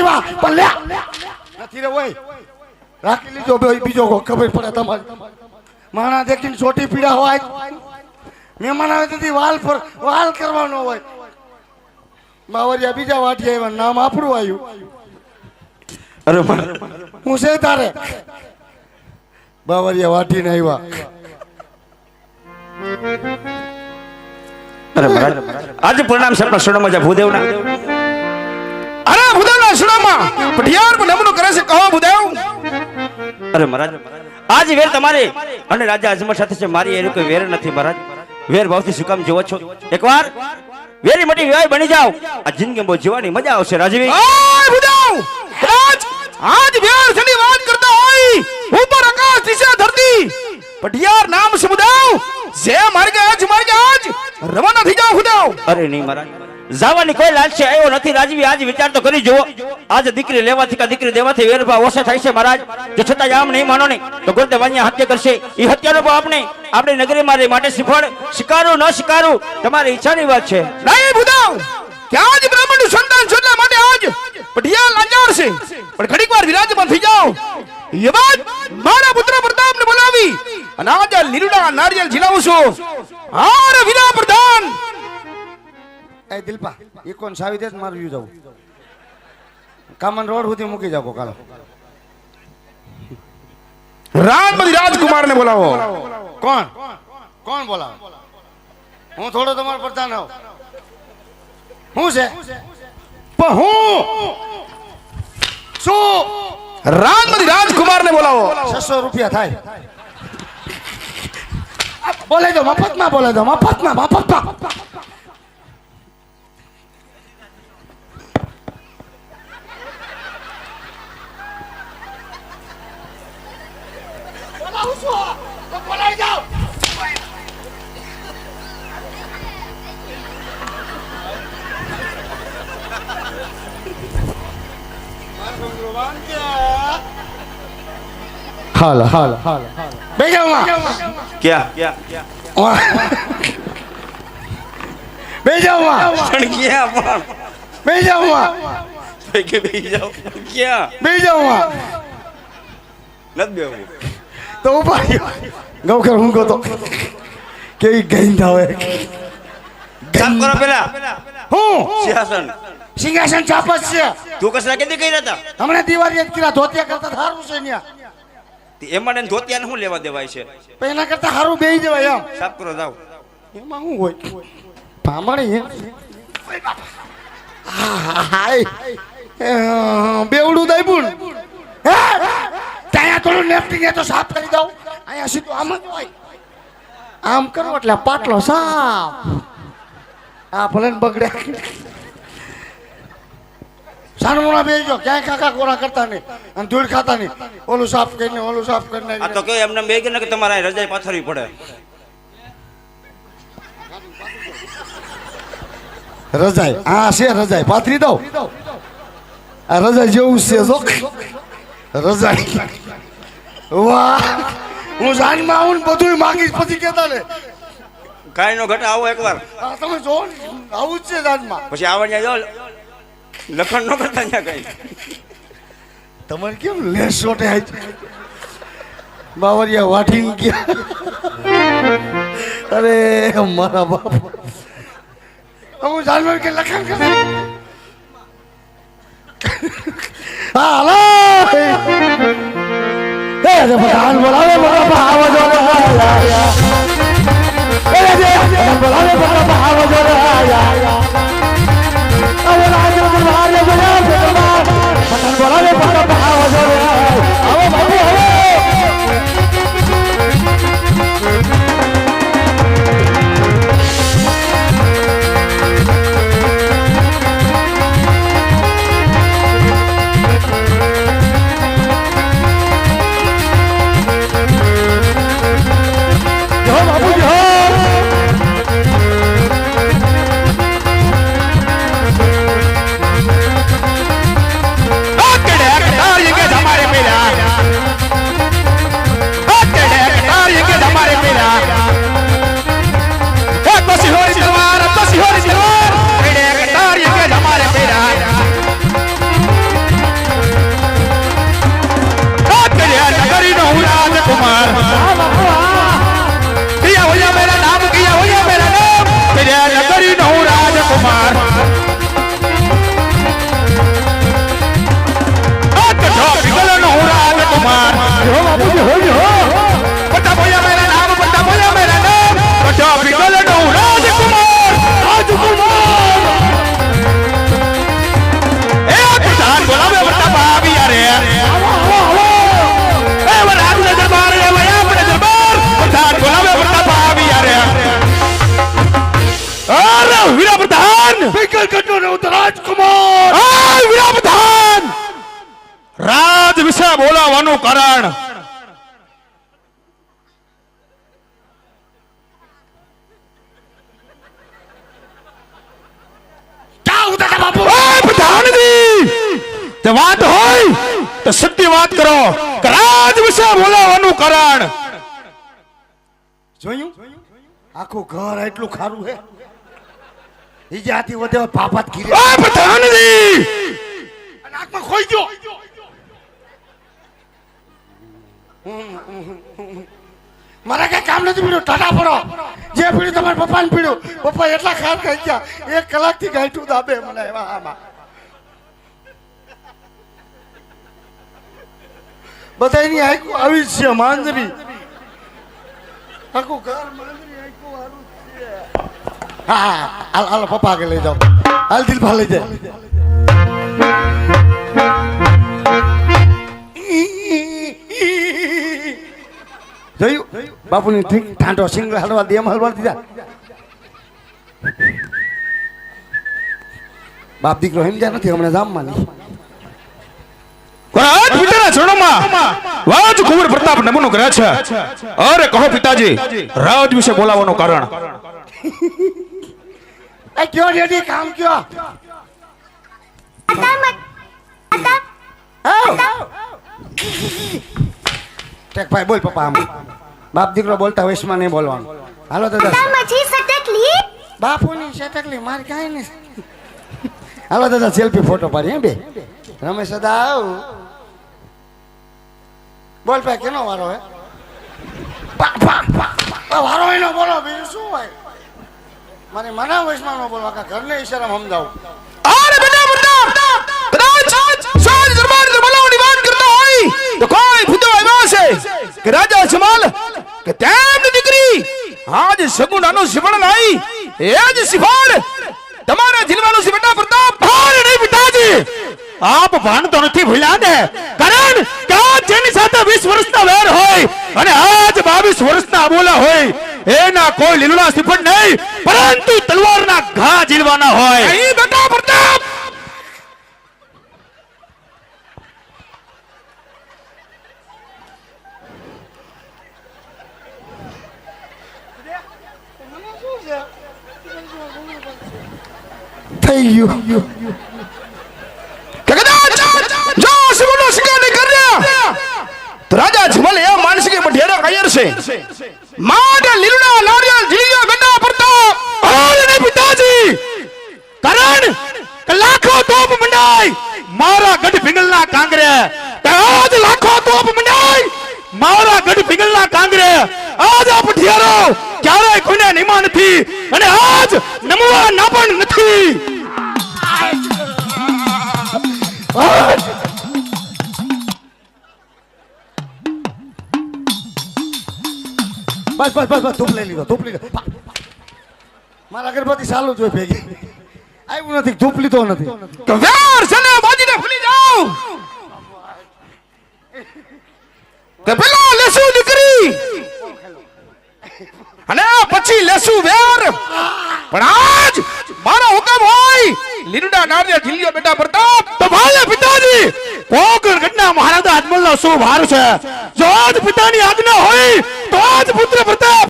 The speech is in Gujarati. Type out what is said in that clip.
આવ્યા પણ લે નથી રે ઓય. રાખી લીધો બે બીજો કો ખબર પડે તમારે. માણા દેખીને છોટી પીડા હોય. મહેમાન આવે તેથી વાલ પર વાલ કરવાનો હોય. બાવરિયા બીજા વાટી આવ્યા નામ આપણું આવ્યું. અરે મારા હું છે તારે? બાવરિયા વાટીને આવ્યા. અરે મહારાજ આજે પ્રણામ છે આપણા સોનામાં જા ભૂદેવના. અરે પઢિયાર પણ નમનો કરે છે કહો ભૂદેવ અરે મહારાજ આજ વેર તમારે અને રાજા અજમલ સાથે છે મારી એની કોઈ વેર નથી મહારાજ. વેર ભાવથી શું કામ જોવો છો? એકવાર વેરી મોટી વેવાય બની જાઓ. આ જિંદગી બહુ જીવવાની મજા આવશે રાજવી આય ભૂદેવ કદાચ આજ વેર છની વાત કરતા હોય. ઉપર આકાશ દિશા ધરતી. પઢિયાર નામ સમુદાવ જે માર્ગે આજ માર્ગે આજ. રવાના થઈ જાઓ ખુદાવ અરે નહીં મહારાજ. જવાની કોઈ લાલશે આવ્યો નથી. રાજવી આજ વિચાર તો કરી જુઓ. આજ દીકરી લેવાથી કે દીકરી દેવાથી વેરભાવ ઓછા થાય છે મહારાજ. જો છતાં આમ નહીં માનો નહીં તો ગુરુદેવ અહીંયા હત્યા કરશે. એ હત્યાનો પણ આપણે, આપણી નગરીમાં માટે શીખવાડ, શિકારું ન શિકારું, તમારી ઈચ્છાની વાત છે. નહીં ભૂદેવ કે આજ બ્રાહ્મણ સંતાન છે માટે આજ પઢિયા લાચાર છે. પણ ઘડીક વાર વિરાજમાન થઈ જાઓ. બાદ મારા પુત્ર પ્રતાપને બોલાવી અને આજે લીલુડા નારિયેલ જીલાવું છું. હાર વિના પ્રધાન! એ દિલપા એ કોણ? સાવી દે મારું યુ જવું કામન રોડ સુધી મૂકી જાવ કાલો રાજકુમાર ને બોલાવો. કોણ? કોણ બોલાવો? હું થોડો તમારો પ્રધાન હોઉં શું છે? પણ હું? શું? રામપતિ રાજકુમાર ને બોલાવો. છસો રૂપિયા થાય. બોલે દો મફતમાં બોલે દો મફતમાં મફતમાં. હાલ હાલ. હાલ બે માં ક્યાં? બે જાઓ માં પણ ક્યાં પણ? બે જાઓ માં કે બેસી ક્યાં? બે જાઓ માં નથી બેવું તો ઊભા રહ્યો. ગૌકર હું ગયો તો. કેવી ગંધ આવે. કામ કરો પેલા. હું? સિંહાસન. સિંહાસન ચાપસ છે. તું કસરા કેદી કઈ હતા? હમણાં દિવાળી એક કર્યા ધોતિયા કરતા સારું છે ન્યા. એમાં ને ધોતિયા શું લેવા દેવાય છે? એના કરતા સારું બે જવાય એમ. સાફ કરો જાઓ. એમાં શું હોય? ભામણી બેવડું દાઈબુન હે? ત્યાં થોડું લેફ્ટિંગ એ તો સાફ કરી દઉં. અહીંયા સીધું આમ જ હોય. આમ કરો એટલે પાટલો સાફ. આ ભલે ને બગડે. સાનમુના બેસજો ક્યાંય કાકા કોરા કરતા નહીં. અને ધૂળ ખાતા નહીં. ઓલું સાફ કરીને ઓલું સાફ કરીને. આ તો કે એમને બે કે તમારે અહીં રજાઈ પાથરવી પડે. રજાઈ. હા છે રજાઈ. પાથરી દઉં. આ રજાઈ જેવું છે જો. રજાઈ. વાહ. હું જાનમાં આવું ને બધું માંગીશ પછી કેતા ને. કાંઈ નો ઘટે આવો એકવાર. તમે જો આવું જ છે જાનમાં. પછી આવડ્યા જાઓ. લખણ નો કરતા ત્યાં કઈ તમારે કેમ લેસ શોટે આજ બાવરિયા વાઠી ગયા અરે મારા બાપ હું જાનવર કે લખણ કરે હાલો એ રે પઠાણ બોલાવે મારા ભાવ જો રે આયા એ રે બોલાવે મારા ભાવ જો રે રાજકુમાર! વિરામધાન રાજ વિશે બોલાવવાનું કારણ. વાત હોય તો સીધી વાત કરો રાજ વિશે બોલાવવાનું કારણ. જોયું? આખું ઘર એટલું ખારું હે. ઈ જાતી વધે પાપાત ગીરે ઓય પ્રધાનજી નાકમાં ખોઈ ગયો. મારા કઈ કામ નથી પીડ્યું. ટાટા પડો. જે પીડ્યું તમારા પપ્પાને પીડ્યું. પપ્પા એટલા ખાર ખાઈ ગયા. એક કલાકથી ગાંઠું દાબે મને એવા આમાં. બધાની આખું આવી જ છે માંજરી આખું ઘર માંજરી આખું હારું છે હા હાલ હાલ પપ્પા આગળ લઈ જાઓ હાલ દિલભા લઈ જાય જોયું બાપુની ઠીક ઠાંટો સિંગ હલવા દેમ હલવા દીધા બાપ દીકરો સમજ્યા નથી હમણાં જામમાં નહીં આજ વાજ કુંવર પ્રતાપ નમન કરે છે. અરે કહો પિતાજી રાજ વિશે બોલાવવાનું કારણ. એ કયો રેડી કામ કયો? ટેક ભાઈ બોલ પપ્પા આમ. બાપ દીકરો બોલતા વૈશમાં નહીં બોલવાનું. હાલો દાદા બાપુની શેતકલી મારી કાંઈ નહીં. હાલો દાદા સેલ્ફી ફોટો પાડી હે બે. રમેશ દાદા આવ. બોલ ભાઈ, કેનો વારો હે. વારો એનો બોલો, બીજું શું હોય? મારી મના વૈષ્ણવ નો બોલવા કા ઘરને ઈશારા સમજાવું. અરે બેટા પ્રતાપ કદાચ સાજ દરબાર બોલાવવાની વાત કરતા હોય, તો કોઈ ભૂતો આવ્યા છે કે રાજા જમાલ, કે તેમની દીકરી, આજ સગુણાનો સિવણ લાઈ એ જ પિતાજી. આપ ભાન તો નથી ભૂલ્યા ને, કારણ જેની સાથે 20 વર્ષના વેર હોય અને આજ 22 વર્ષના બોલા હોય એના કોઈ લીલડા સિફળ નહીં પરંતુ તલવારના ઘા ઝીલવાના હોય. અહીં બેટા પ્રતાપ! થઈ ગયું કે કદાચ જો સિવનો શિકાર નહીં કર્યા રાજા જમલ એ માનસિક ઢેરો કાયર છે. માટે લીલુડા નારિયેળ જીયો ગંડા પ્રતાપ હાલ ને પિતાજી! કારણ લાખો તોપ મંડાઈ મારા ગઢ પિંગલના કાંગરે. આજ લાખો તોપ મંડાઈ મારા ગઢ પિંગલના કાંગરે. આજ આ પઠિયારો ક્યારેય કોઈને નિમા નથી. અને આજ નમવા ના પણ નથી બસ બસ બસ બસ, ધૂપ લઈ લીધો, ધૂપ લીધો. મારા અગરબત્તી ચાલુ જોઈ ભેગી. આવ્યું નથી, ધૂપ લીધો નથી. લેસુ દીકરી. અને પછી લેસુ વેર. પણ આજ મારો હુકમ હોય. લીંડા નારિયા ઢીલિયો બેટા પ્રતાપ કોકર ઘટના મહારાજા અજમલનો શુભ હાર છે? જો જ પિતાની આજ્ઞા હોય તો જ પુત્ર પ્રતાપ